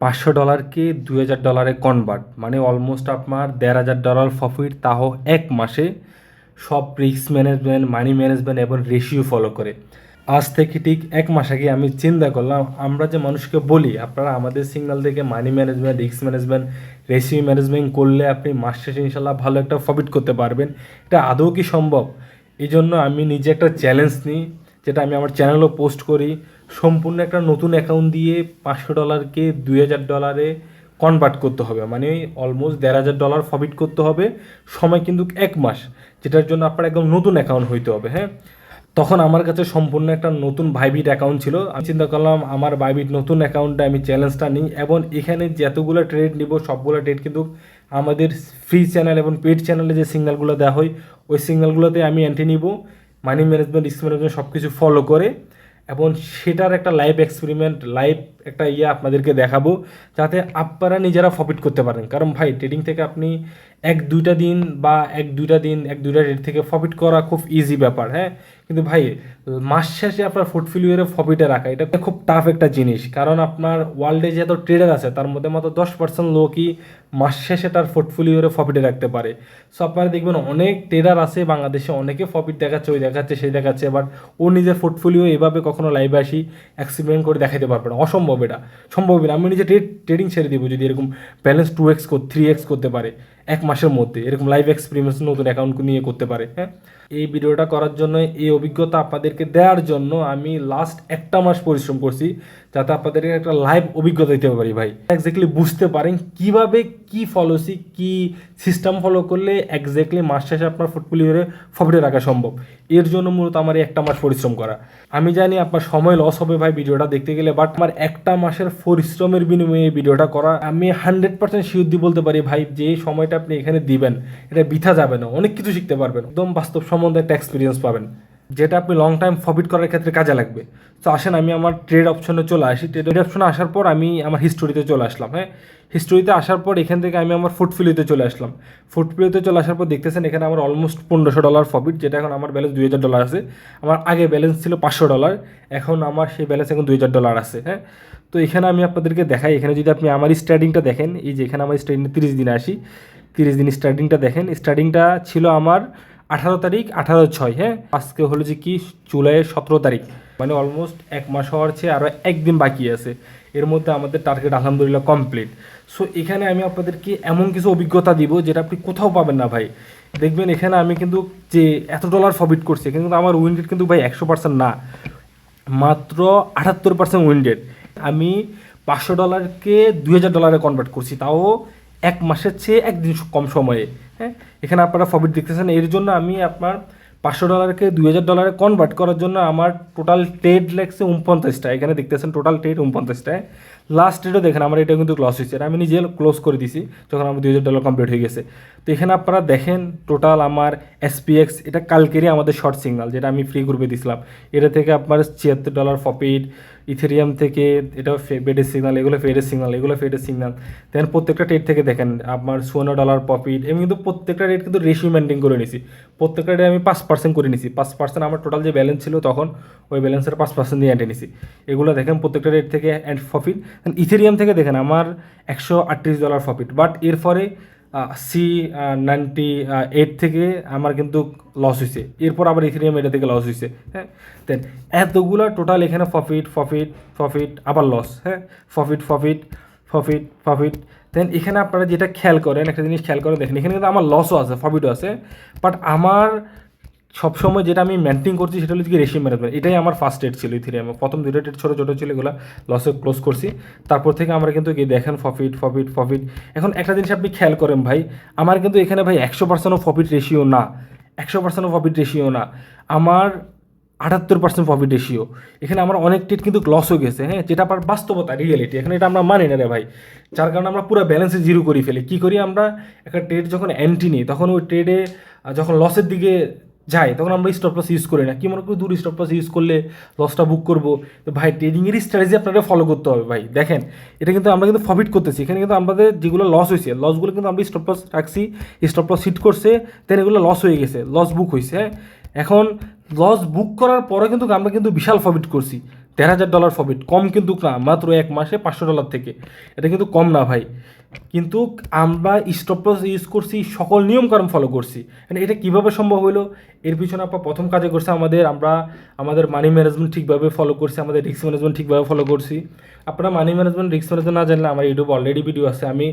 পাঁচশো ডলারকে দুই হাজার ডলারে কনভার্ট মানে অলমোস্ট আপনার দেড় হাজার ডলার প্রফিট তাও এক মাসে সব রিস্ক ম্যানেজমেন্ট মানি ম্যানেজমেন্ট এবং রেশিও ফলো করে। আজ থেকে ঠিক এক মাস আগে আমি চিন্তা করলাম, আমরা যে মানুষকে বলি, আপনারা আমাদের সিগন্যাল থেকে money management risk management ratio management করলে আপনি মাস শেষে ইনশাল্লাহ ভালো একটা প্রফিট করতে পারবেন। এটা আদৌ কি সম্ভব? এই জন্য আমি নিজে একটা চ্যালেঞ্জ নিই, যেটা আমি আমার চ্যানেলও পোস্ট করি। সম্পূর্ণ একটা নতুন অ্যাকাউন্ট দিয়ে পাঁচশো ডলারকে দুই হাজার ডলারে কনভার্ট করতে হবে। মানে অলমোস্ট দেড় হাজার ডলার প্রফিট করতে হবে। সময় কিন্তু এক মাস, যেটার জন্য আপনার একদম নতুন অ্যাকাউন্ট হইতে হবে হ্যাঁ? তখন আমার কাছে সম্পূর্ণ একটা নতুন ভাইবিট অ্যাকাউন্ট ছিল। আমি চিন্তা করলাম, আমার ভাইবিট নতুন অ্যাকাউন্টে আমি চ্যালেঞ্জটা নিই এবং এখানে যতগুলো ট্রেড নিব, সবগুলো ট্রেড কিন্তু আমাদের ফ্রি চ্যানেল এবং পেড চ্যানেলে যে সিগন্যালগুলো দেওয়া হয়, ওই সিগন্যালগুলোতে আমি এন্ট্রি নিব। মানি ম্যানেজমেন্ট রিস্ক ম্যানেজমেন্ট সব কিছু ফলো করে এবং সেটার একটা লাইভ এক্সপেরিমেন্ট লাইভ একটা ইয়ে আপনাদেরকে দেখাবো, যাতে আপনারা নিজেরা প্রফিট করতে পারেন। কারণ ভাই ট্রেডিং থেকে আপনি এক দুইটা দিন বা এক দুইটা দিন, এক দুইটা রেট থেকে প্রফিট করা খুব ইজি ব্যাপার হ্যাঁ? কিন্তু ভাই, মাস শেষে আপনার পোর্টফোলিওরে প্রফিটে রাখা, এটা খুব টাফ একটা জিনিস। কারণ আপনার ওয়ার্ল্ডে যত ট্রেডার আছে, তার মধ্যে মাত্র দশ পার্সেন্ট লোকই মাস শেষে তার পোর্টফোলিওরে প্রফিটে রাখতে পারে। সো আপনারা দেখবেন অনেক ট্রেডার আছে, বাংলাদেশে অনেকে প্রফিট দেখাচ্ছে, ওই দেখাচ্ছে, সেই দেখাচ্ছে বাট ও নিজের পোর্টফোলিও এভাবে কখনো লাইভে আসি এক্সপেরিমেন্ট করে দেখাতে পারবে না। অসম্ভব। এটা, সম্ভব না আমি নিজে ট্রেড ট্রেডিং ছেড়ে দেবো যদি এরকম balance two X three X করতে পারে। এক মাসের মধ্যে, এরকম লাইভ এক্সপেরিমেন্স নতুন অ্যাকাউন্ট নিয়ে করতে পারে হ্যাঁ? এই ভিডিওটা করার জন্য এই অভিজ্ঞতা আপনাদেরকে দেওয়ার জন্য আমি লাস্ট একটা মাস পরিশ্রম করছি, যাতে আপনাদেরকে একটা লাইভ অভিজ্ঞতা দিতে পারি ভাই। এক্স্যাক্টলি বুঝতে পারেন কীভাবে কি ফলোসি কি সিস্টেম ফলো করলে এক্স্যাক্টলি মাস শেষে আপনার পোর্টফোলিওরে প্রফিটে রাখা সম্ভব। এর জন্য মূলত আমার একটা মাস পরিশ্রম করা। আমি জানি আপনার সময় লস হবে ভাই ভিডিওটা দেখতে গেলে বাট আমার একটা মাসের পরিশ্রমের বিনিময়ে এই ভিডিওটা করা, আমি হান্ড্রেড পার্সেন্ট শিওর দিয়ে বলতে পারি ভাই যে সময়টা আপনি এখানে দিবেন, এটা বৃথা যাবে না, অনেক কিছু শিখতে পারবেন, একদম বাস্তব সম্বন্ধে একটা এক্সপিরিয়েন্স পাবেন, যেটা আপনি লং টাইম প্রফিট করার ক্ষেত্রে কাজে লাগবে। তো আসেন, আমি আমার ট্রেড অপশনে চলে আসি। ট্রেড অপশনে আসার পর আমি আমার হিস্টোরিতে চলে আসলাম হ্যাঁ? হিস্টোরিতে আসার পর এখান থেকে আমি আমার ফুটফিলিতে চলে আসলাম। ফুটফিলিতে চলে আসার পর দেখতেছেন, এখানে আমার অলমোস্ট পনেরোশো ডলার প্রফিট যেটা এখন আমার ব্যালেন্স দুই হাজার ডলার আছে। আমার আগে ব্যালেন্স ছিল পাঁচশো ডলার এখন আমার সেই ব্যালেন্স এখন দুই হাজার ডলার আছে হ্যাঁ? তো এখানে আমি আপনাদেরকে দেখাই, এখানে যদি আপনি আমার স্টার্টিংটা দেখেন, এই যে এখানে আমার স্টার্টিং তিরিশ দিনে আসি তিরিশ দিন স্টার্টিংটা দেখেন। স্টার্টিংটা ছিল আমার আঠারো তারিখ, আঠারো ছয় হ্যাঁ? আজকে হলো যে কি, জুলাইয়ের সতেরো তারিখ। মানে অলমোস্ট এক মাস হওয়ার চেয়ে আরও একদিন বাকি আছে। এর মধ্যে আমাদের টার্গেট আলহামদুলিল্লাহ কমপ্লিট সো এখানে আমি আপনাদেরকে এমন কিছু অভিজ্ঞতা দিব যেটা আপনি কোথাও পাবেন না ভাই। দেখবেন এখানে আমি কিন্তু যে এত ডলার প্রফিট করছি, কিন্তু আমার উইন রেট কিন্তু ভাই একশো পার্সেন্ট না। মাত্র আটাত্তর পার্সেন্ট উইন্ডেড আমি পাঁচশো ডলারকে দুই হাজার ডলারে কনভার্ট করছি। তাও এক মাসের চেয়ে একদিন কম সময়ে হ্যাঁ? এখানে আপনারা প্রফিট দেখতেছেন, এর জন্য আমি আপনার পাঁচশো ডলারকে দুই হাজার ডলারে কনভার্ট করার জন্য আমার টোটাল ট্রেড লাগছে উনপঞ্চাশটা। এখানে দেখতেছেন টোটাল ট্রেড উনপঞ্চাশটায় লাস্ট ট্রেডও দেখেন, আমার এটা কিন্তু ক্লস হয়েছে। আমি নিজে ক্লোজ করে দিছি, যখন আমার দুই হাজার ডলার কমপ্লিট হয়ে গেছে। তো এখানে আপনারা দেখেন টোটাল আমার এসপিএক্স এটা কালকেরই আমাদের শর্ট সিগনাল যেটা আমি ফ্রি গ্রুপে দিছিলাম। এটা থেকে আপনার ছিয়াত্তর ডলার প্রফিট ইথেরিয়াম থেকে এটা বেডের সিগনাল এগুলো ফেডের সিগনাল এগুলো ফেডের সিগনাল দেন প্রত্যেকটা ট্রেড থেকে দেখেন আমার সোনো ডলার প্রফিট আমি কিন্তু প্রত্যেকটা রেট কিন্তু রেশিও মেনটেন করে নিছি। প্রত্যেকটা রেট আমি পাঁচ পার্সেন্ট করে নিছি। পাঁচ পার্সেন্ট আমার টোটাল যে ব্যালেন্স ছিল তখন, ওই ব্যালেন্সের পাঁচ পার্সেন্ট দিয়ে এন্টে নিছি। এগুলো দেখেন প্রত্যেকটা রেট থেকে অ্যান্ড প্রফিট ইথেরিয়াম থেকে দেখেন, আমার একশো আটত্রিশ ডলার প্রফিট বাট এরপরে সি নাইনটি এইট থেকে আমার কিন্তু লস হয়েছে এরপর আবার ইথেরিয়াম এটা থেকে লস হয়েছে হ্যাঁ? দেন এতগুলো টোটাল এখানে প্রফিট প্রফিট প্রফিট আবার লস হ্যাঁ? Profit profit profit profit then এখানে আপনারা যেটা খেয়াল করেন, একটা জিনিস খেয়াল করেন, দেখেন এখানে কিন্তু আমার লসও আছে প্রফিটও আছে বাট আমার সবসময় যেটা আমি মেনটেন করছি সেটা হলো কি রেশিও ম্যানেজমেন্ট এটাই আমার ফার্স্ট ডেট ছিল ইথিরিয়ামে প্রথম দুটো ডেট ছোটো ছোটো ছিল, এগুলো লসে ক্লোজ করছি। তারপর থেকে আমরা কিন্তু কি দেখেন প্রফিট প্রফিট প্রফিট এখন একটা জিনিস আপনি খেয়াল করেন ভাই, আমার কিন্তু এখানে ভাই একশো পার্সেন্টও প্রফিট রেশিও না। একশো পার্সেন্টও প্রফিট রেশিও না। আমার আটাত্তর পার্সেন্ট প্রফিট রেশিও এখানে আমার অনেক ট্রেড কিন্তু লস হয়ে গেছে হ্যাঁ? যেটা আমার বাস্তবতা রিয়েলিটি এখানে এটা আমরা মানি না রে ভাই। যার কারণে আমরা পুরো ব্যালেন্সে জিরো করে ফেলি। কী করি আমরা? একটা ট্রেড যখন অ্যান্টি নিই, তখন ওই ট্রেডে যখন লসের দিকে যাই, তখন আমরা স্টপ লস ইউজ করি না। কি মনে করি, দূর স্টপ লস ইউজ করলে লসটা বুক করব? তো ভাই ট্রেডিংয়েরই স্ট্র্যাটেজি আপনারা ফলো করতে হবে ভাই। দেখেন, এটা কিন্তু আমরা কিন্তু প্রফিট করতেছি। এখানে কিন্তু আমাদের যেগুলো লস হয়েছে লসগুলো কিন্তু আমরা স্টপ লস রাখছি স্টপ লস হিট করছে দেন এগুলো লস হয়ে গেছে লস বুক হয়েছে হ্যাঁ? এখন লস বুক করার পরে কিন্তু আমরা কিন্তু বিশাল প্রফিট করছি। দেড় হাজার ডলার প্রফিট কম কিন্তু না, মাত্র এক মাসে পাঁচশো ডলার থেকে। এটা কিন্তু কম না ভাই। কিন্তু আমরা স্টপ লস ইউজ করছি, সকল নিয়মকানুন ফলো করছি। And এটা কীভাবে সম্ভব হলো এর পিছনে আপনার প্রথম কাজে করছে আমাদের, আমরা আমাদের মানি ম্যানেজমেন্ট ঠিকভাবে ফলো করছি, আমাদের রিস্ক ম্যানেজমেন্ট ঠিকভাবে ফলো করছি। আপনারা মানি ম্যানেজমেন্ট রিস্ক ম্যানেজমেন্ট না জানলে আমার ইউটিউব অলরেডি ভিডিও আছে। আমি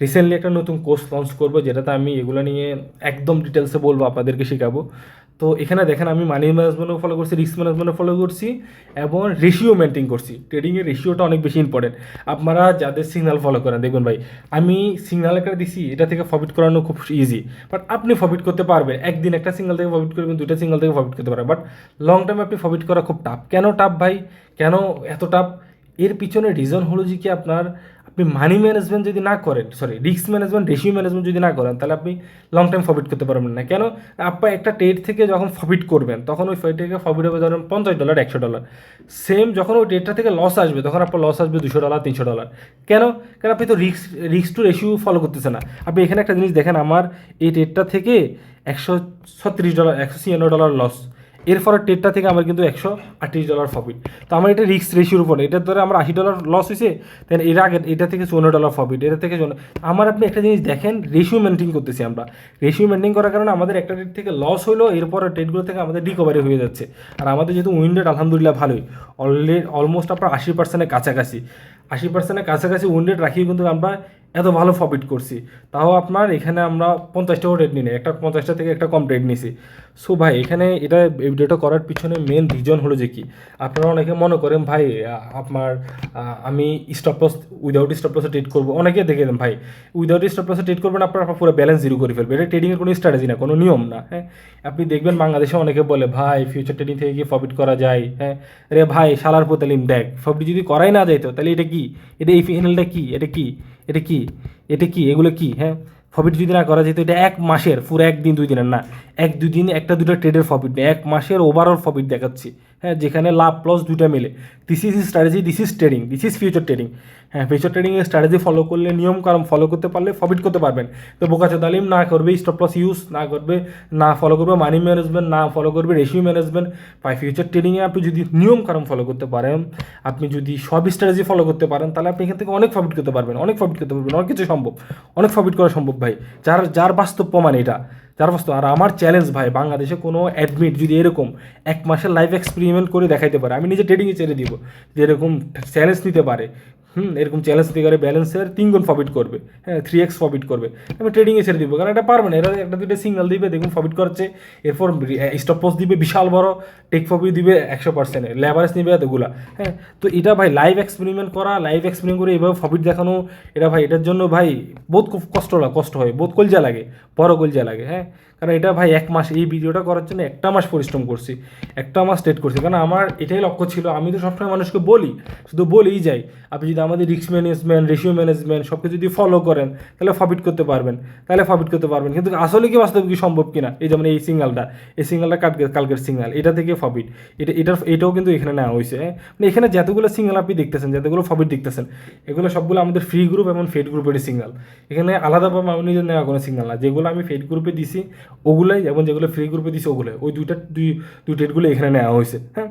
রিসেন্টলি একটা নতুন কোর্স লঞ্চ করব, যেটাতে আমি এগুলো নিয়ে একদম ডিটেলসে বলব, আপনাদেরকে শেখাবো। তো এখানে দেখেন আমি মানি ম্যানেজমেন্টও ফলো করছি রিস্ক ম্যানেজমেন্টও ফলো করছি এবং রেশিও মেনটেন করছি। ট্রেডিংয়ের রেশিওটা অনেক বেশি ইম্পর্টেন্ট আপনারা যাদের সিগনাল ফলো করেন, দেখবেন ভাই, আমি সিগনাল একটা দিছি, এটা থেকে প্রফিট করানো খুব ইজি বাট আপনি প্রফিট করতে পারবেন। একদিন একটা সিঙ্গেল থেকে প্রফিট করবেন, দুইটা সিঙ্গেল থেকে প্রফিট করতে পারবেন। বাট লং টাইমে আপনি প্রফিট করা খুব টাফ কেন টাফ ভাই? কেন এত টাফ এর পিছনে রিজন হলো যে কি আপনার আপনি মানি ম্যানেজমেন্ট যদি না করেন sorry risk management ratio management যদি না করেন, তাহলে আপনি লং টাইম প্রফিট করতে পারবেন না। কেন? আপনার একটা ট্রেড থেকে যখন প্রফিট করবেন, তখন ওই থেকে প্রফিট হবে ধরেন পঞ্চাশ ডলার একশো ডলার সেম যখন ওই ট্রেডটা থেকে লস আসবে, তখন আপনার লস আসবে দুশো ডলার তিনশো ডলার কেন? কেন আপনি তো risk risk to ratio follow করতেছে না। আপনি এখানে একটা জিনিস দেখেন, আমার এই ট্রেডটা থেকে একশো ছত্রিশ ডলার একশো ছিয়ান্ন ডলার লস এরপরে টেটটা থেকে আমার কিন্তু একশো আটত্রিশ ডলার প্রফিট তো আমার এটা রিস্ক রেশিওর উপরে এটার ধরে আমার আশি ডলার লস হয়েছে দেন এর আগে এটা থেকে চৌন্ন ডলার প্রফিট এটা থেকে আমার আপনি একটা জিনিস দেখেন রেশিও মেনটেন করতেছি আমরা। রেশিও মেনটেন করার কারণে আমাদের একটা ডেট থেকে লস হলো এরপর টেটগুলো থেকে আমাদের রিকভারি হয়ে যাচ্ছে। আর আমাদের যেহেতু উইন্ডেড আলহামদুলিল্লাহ ভালোই অলরেডি অলমোস্ট আপনার আশি পার্সেন্টের কাছাকাছি। আশি পার্সেন্টের কাছাকাছি উইন্ডেড রাখিয়ে কিন্তু আমরা এত ভালো প্রফিট করছি। তাও আপনার এখানে আমরা পঞ্চাশটাও রেট নিই একটা পঞ্চাশটা থেকে একটা কম রেট নিছি। সো ভাই, এখানে এটা ভিডিওটা করার পিছনে মেন রিজন হলো যে কি? আপনারা অনেকে মনে করেন, ভাই আপনার আমি স্টপ লস উইদাউট স্টপ লসে ট্রেড করব। অনেকে দেখে দেন, ভাই উইদাউট স্টপ লসে ট্রেড করবেন, আপনার আপনার পুরো ব্যালেন্স জিরো করে ফেলবে। এটা ট্রেডিংয়ের কোনো স্ট্র্যাটেজি না, কোনো নিয়ম না হ্যাঁ? আপনি দেখবেন বাংলাদেশে অনেকে বলে, ভাই ফিউচার ট্রেডিং থেকে কি প্রফিট করা যায়? হ্যাঁ? রে ভাই, শালার পোতালিম, দেখ প্রফিট যদি করাই না যাইতো, তাহলে এটা কি? এটা এই ফিনালটা কি? এটা কি? এটা কি? এটা কি? এগুলো কি? হ্যাঁ প্রফিট যদি না করা যেত, এটা এক মাসের, পুরো একদিন, দুই দিনের না। এক, দুই দিন একটা দুটো ট্রেডের প্রফিট নেই এক মাসের ওভারঅল প্রফিট দেখাচ্ছি। হ্যাঁ যেখানে লাভ প্লাস দুইটা মিলে। This is strategy this is trading this is future trading হ্যাঁ ফিউচার ট্রেডিংয়ের স্ট্র্যাটেজি ফলো করলে, নিয়ম কারণ ফলো করতে পারলে প্রফিট করতে পারবেন। তো বোকাচে তালিম না করবে স্টপ লস ইউজ না করবে, না ফলো করবে মানি ম্যানেজমেন্ট না ফলো করবে রেশিও ম্যানেজমেন্ট বা ফিউচার ট্রেডিংয়ে আপনি যদি নিয়ম কারণ ফলো করতে পারেন, আপনি যদি সব স্ট্র্যাটেজি ফলো করতে পারেন, তাহলে আপনি এখান থেকে অনেক প্রফিট করতে পারবেন, অনেক প্রফিট করতে পারবেন, অনেক কিছু সম্ভব, অনেক প্রফিট করা সম্ভব ভাই। যার যার বাস্তব প্রমাণ এটা। যার বাস্তব আর আমার চ্যালেঞ্জ ভাই, বাংলাদেশে কোনো অ্যাডমিট যদি এরকম এক মাসের লাইফ এক্সপেরিমেন্ট করে দেখাইতে পারে, আমি নিজে ট্রেডিংয়ে ছেড়ে দিব, যে এরকম চ্যালেঞ্জ নিতে পারে। হুম, এরকম চ্যালেঞ্জ নিতে পারে ব্যালেন্সের তিন গুণ প্রফিট করবে। হ্যাঁ থ্রি এক্স প্রফিট করবে। আমি ট্রেডিংয়ে ছেড়ে দিব, কারণ এটা পারবে না। এরা একটা দুটো সিগনাল দিবে, দেখুন প্রফিট করছে, এরপর স্টপ লস দিবে, বিশাল বড় টেক প্রফিট দিবে একশো পার্সেন্টে লেভারেজ নিবে এতগুলা হ্যাঁ? তো এটা ভাই লাইভ এক্সপেরিমেন্ট করা লাইভ এক্সপেরিমেন্ট করে এভাবে প্রফিট দেখানো, এটা ভাই, এটার জন্য ভাই বহুত কষ্ট কষ্ট হয়, বহুত কলজা লাগে, বড় কলজা লাগে হ্যাঁ? কারণ এটা ভাই এক মাস, এই ভিডিওটা করার জন্য একটা মাস পরিশ্রম করছি, একটা মাস স্টেট করছি। কারণ আমার এটাই লক্ষ্য ছিল, আমি তো সবসময় মানুষকে বলি, শুধু বলেই যাই। আপনি যদি আমাদের রিস্ক ম্যানেজমেন্ট রেশিও ম্যানেজমেন্ট সব কিছু যদি ফলো করেন, তাহলে প্রফিট করতে পারবেন, তাহলে প্রফিট করতে পারবেন। কিন্তু আসলে কি বাস্তবে কি সম্ভব কিনা? এই যেমন এই সিঙ্গালটা এই সিঙ্গালটা কালকে, কালকের সিঙ্গাল এটা থেকে প্রফিট এটা, এটার, এটাও কিন্তু এখানে নেওয়া হয়েছে। হ্যাঁ? মানে এখানে যতগুলো সিঙ্গাল আপনি দেখতেছেন, যতগুলো প্রফিট দেখতেছেন, এগুলো সবগুলো আমাদের ফ্রি গ্রুপ এবং ফেড গ্রুপেরই সিঙ্গাল এখানে আলাদাভাবে আমি নিজের নেওয়া কোনো সিঙ্গাল না। যেগুলো আমি ফেড গ্রুপে দিছি ওগুলাই এবং যেগুলো ফ্রি গ্রুপে দিছে ওগুলো ওই দুইটা, দুই দুই ডেটগুলো এখানে নেওয়া হয়েছে হ্যাঁ?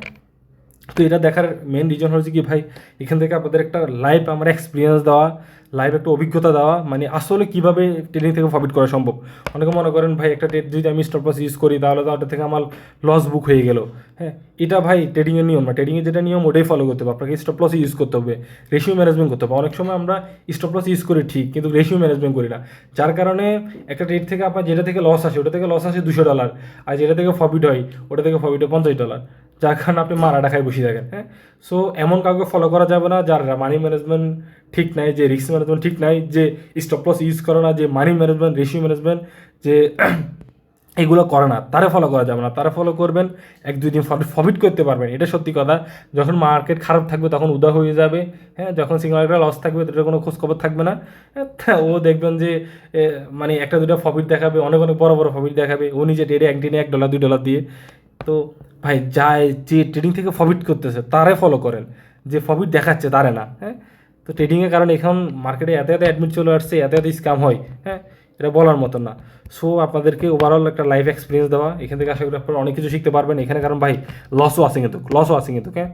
তো এটা দেখার মেন রিজন হচ্ছে কি ভাই, এখান থেকে আপনাদের একটা লাইভ আমার এক্সপিরিয়েন্স দেওয়া লাইভ একটা অভিজ্ঞতা দেওয়া মানে আসলে কীভাবে ট্রেডিং থেকে প্রফিট করা সম্ভব? অনেকে মনে করেন, ভাই, একটা ট্রেড যদি আমি স্টপ লস ইউজ করি, তাহলে তো ওটা থেকে আমার লস বুক হয়ে গেল। হ্যাঁ এটা ভাই ট্রেডিংয়ের নিয়ম না। ট্রেডিংয়ের যেটা নিয়ম, ওটাই ফলো করতে হবে। আপনাকে স্টপ লস ইউজ করতে হবে। রেশিও ম্যানেজমেন্ট করতে হবে। অনেক সময় আমরা স্টপ লস ইউজ করি ঠিক, কিন্তু রেশিও ম্যানেজমেন্ট করি না। যার কারণে একটা ট্রেড থেকে আপনার যেটা থেকে লস আসে, ওটা থেকে লস আসে দুশো ডলার আর যেটা থেকে প্রফিট হয়, ওটা থেকে প্রফিট হয় পঞ্চাশ ডলার যার কারণে আপনি মারা খায় বসে থাকেন হ্যাঁ? সো এমন কাউকে ফলো করা যাবে না যার মানি ম্যানেজমেন্ট ঠিক নাই যে রিস্ক ম্যানেজমেন্ট ঠিক নাই যে স্টপ লস ইউজ করে না যে মানি ম্যানেজমেন্ট রেশিও ম্যানেজমেন্ট যে এগুলো করে না। তারা ফলো করা যাবে না। তারা ফলো করবেন এক দুই দিন প্রফিট করতে পারবেন। এটা সত্যি কথা। যখন মার্কেট খারাপ থাকবে তখন উদা হয়ে যাবে হ্যাঁ? যখন সিঙ্গেলটা লস থাকবে তাদের কোনো খোঁজখবর থাকবে না হ্যাঁ, ও দেখবেন যে মানে একটা দুটো প্রফিট দেখাবে অনেক অনেক বড় বড় প্রফিট দেখাবে। ও নিজে ডেটে একদিনে এক ডলার দুই ডলার দিয়ে তো ভাই যায় যে ট্রেডিং থেকে প্রফিট করতেছে, তারে ফলো করেন। যে প্রফিট দেখাচ্ছে তারে না হ্যাঁ? তো ট্রেডিংয়ের কারণে এখন মার্কেটে এত এত অ্যাডমিট চলে আসছে, এত এত স্ক্যাম হয় হ্যাঁ? এটা বলার মতন না। সো আপনাদেরকে ওভারঅল একটা লাইফ এক্সপিরিয়েন্স দেওয়া, এখান থেকে আশা করি আপনারা অনেক কিছু শিখতে পারবেন। এখানে কারণ ভাই লসও আছে কিন্তু লসও আছে কিন্তু হ্যাঁ?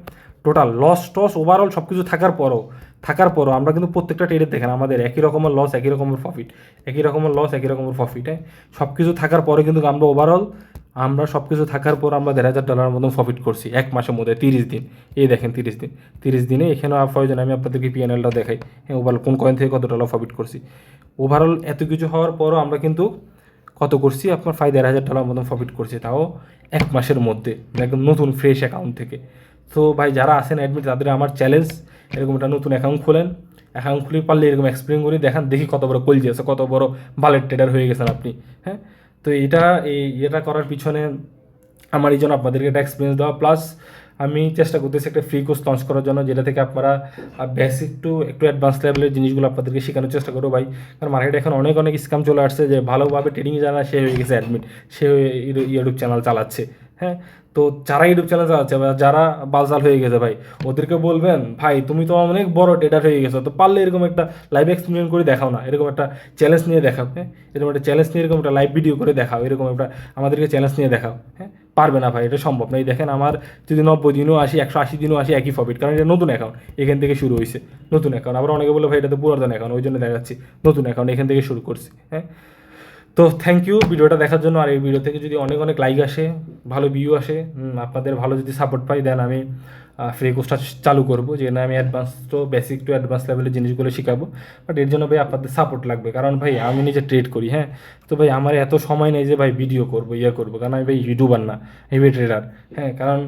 টোটাল লস টস ওভারঅল সব কিছু থাকার পরও থাকার পরও আমরা কিন্তু প্রত্যেকটা ট্রেডে দেখেন, আমাদের একই রকমের লস একই রকমের প্রফিট একই রকমের লস একই রকমের প্রফিট হ্যাঁ? সব কিছু থাকার পরে কিন্তু আমরা ওভারঅল আমরা সব কিছু থাকার পর আমরা দেড় হাজার ডলারের মতন প্রফিট করছি, এক মাসের মধ্যে তিরিশ দিন। এই দেখেন তিরিশ দিন। তিরিশ দিনে এখানেও প্রয়োজন আমি আপনাদেরকে পিএনএলটা দেখাই। হ্যাঁ ওভারঅল কোন কয়েন থেকে কত ডলার প্রফিট করছি। ওভারঅল এত কিছু হওয়ার পরও আমরা কিন্তু কত করছি? আপনার ফাইভ দেড় হাজার ডলার মতন প্রফিট করছি তাও এক মাসের মধ্যে, একদম নতুন ফ্রেশ অ্যাকাউন্ট থেকে। তো ভাই, যারা আছেন অ্যাডমিট তাদের আমার চ্যালেঞ্জ এরকম একটা নতুন অ্যাকাউন্ট খোলেন। অ্যাকাউন্ট খুলে পারলে এরকম এক্সপ্লেন করে দেখান, দেখি কত বড় কলজি আছে, কত বড় বালেট ট্রেডার হয়ে গেছেন আপনি। হ্যাঁ? তো এটা এই, এটা করার পিছনে আমার এই জন্য আপনাদেরকে একটা এক্সপিরিয়েন্স দেওয়া। প্লাস আমি চেষ্টা করতেছি একটা ফ্রি কোর্স লঞ্চ করার জন্য, যেটা থেকে আপনারা বেসিক টু একটু অ্যাডভান্স লেভেলের জিনিসগুলো আপনাদেরকে শেখানোর চেষ্টা করব ভাই। কারণ মার্কেটে এখন অনেক অনেক স্ক্যাম চলে আসছে যে ভালোভাবে ট্রেডিং জানা সে হয়ে গেছে অ্যাডমিট সে ইউটিউব চ্যানেল চালাচ্ছে। হ্যাঁ? তো যারা ইউটিউব চ্যানেল চালাচ্ছে বা যারা বালজাল হয়ে গেছে ভাই, ওদেরকে বলবেন, ভাই, তুমি তো অনেক বড় ট্রেডার হয়ে গেছো, তো পারলে এরকম একটা লাইভ এক্সপেরিমেন্ট করে দেখাও না, এরকম একটা চ্যালেঞ্জ নিয়ে দেখাও হ্যাঁ? এরকম একটা চ্যালেঞ্জ নিয়ে এরকম একটা লাইভ ভিডিও করে দেখাও, এরকম একটা আমাদেরকে চ্যালেঞ্জ নিয়ে দেখাও হ্যাঁ? পারবে না ভাই, এটা সম্ভব না। এই দেখেন আমার যদি নব্বই দিনও আসি, একশো আশি দিনও আসি, একই প্রফিট কারণ এটা নতুন অ্যাকাউন্ট এখান থেকে শুরু হয়েছে নতুন অ্যাকাউন্ট আবার অনেকে বলে, ভাই, এটা তো পুরাতন অ্যাকাউন্ট ওই জন্য দেখাচ্ছি, নতুন অ্যাকাউন্ট এখান থেকে শুরু করছি হ্যাঁ? তো থ্যাংক ইউ ভিডিওটা দেখার জন্য। আর এই ভিডিও থেকে যদি অনেক অনেক লাইক আসে, ভালো ভিউ আসে আপনাদের ভালো যদি সাপোর্ট পাই দেন আমি ফ্রি কোর্সটা চালু করব। যে না, আমি অ্যাডভান্স তো বেসিক টু অ্যাডভান্স লেভেলের জিনিসগুলো শেখাবো। বাট এর জন্য ভাই আপনাদের সাপোর্ট লাগবে। কারণ ভাই, আমি নিজে ট্রেড করি হ্যাঁ? তো ভাই, আমার এত সময় নেই যে ভাই ভিডিও করব ইয়ে করব। কারণ আমি ভাই ইউটিউবার না হেভি ট্রেডার হ্যাঁ? কারণ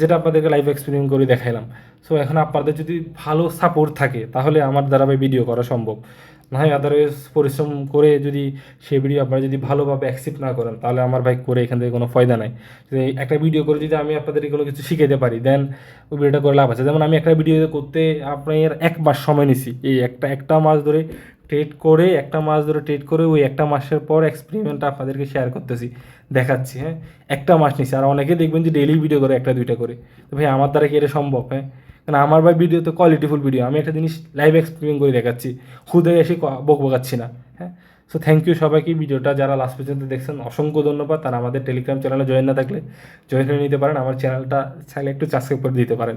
যেটা আপনাদেরকে লাইভ এক্সপেরিমেন্ট করে দেখাইলাম। সো এখন আপনাদের যদি ভালো সাপোর্ট থাকে, তাহলে আমার দ্বারা ভাই ভিডিও করা সম্ভব। না হয় আদারওয়াইজ পরিশ্রম করে যদি সে ভিডিও আপনারা যদি ভালোভাবে অ্যাকসেপ্ট না করেন, তাহলে আমার ভাই করে এখান থেকে কোনো ফায়দা নাই। একটা ভিডিও করে যদি আমি আপনাদের কোনো কিছু শিখাইতে পারি দেন ওই ভিডিওটা করে লাভ আছে। যেমন আমি একটা ভিডিও করতে আপনার এক মাস সময় নিছি। এই একটা একটা মাস ধরে ট্রেড করে, একটা মাস ধরে ট্রেড করে, ওই একটা মাসের পর এক্সপেরিমেন্টটা আপনাদেরকে শেয়ার করতেছি, দেখাচ্ছি হ্যাঁ? একটা মাস নিছি। আর অনেকে দেখবেন যে ডেইলি ভিডিও করে একটা, দুইটা করে। তো ভাই, আমার দ্বারা কি এটা সম্ভব হ্যাঁ? কারণ আমার ভাই ভিডিও তো কোয়ালিটিফুল ভিডিও আমি একটা জিনিস লাইভ এক্সপেরিমেন্ট করে দেখাচ্ছি। খুদে এসে বক বকাচ্ছি না হ্যাঁ? সো থ্যাংক ইউ সবাইকে ভিডিওটা যারা লাস্ট পর্যন্ত দেখছেন, অসংখ্য ধন্যবাদ। তারা আমাদের টেলিগ্রাম চ্যানেলে জয়েন না থাকলে জয়েন হয়ে নিতে পারেন। আমার চ্যানেলটা চাইলে একটু সাবস্ক্রাইব করে দিতে পারেন।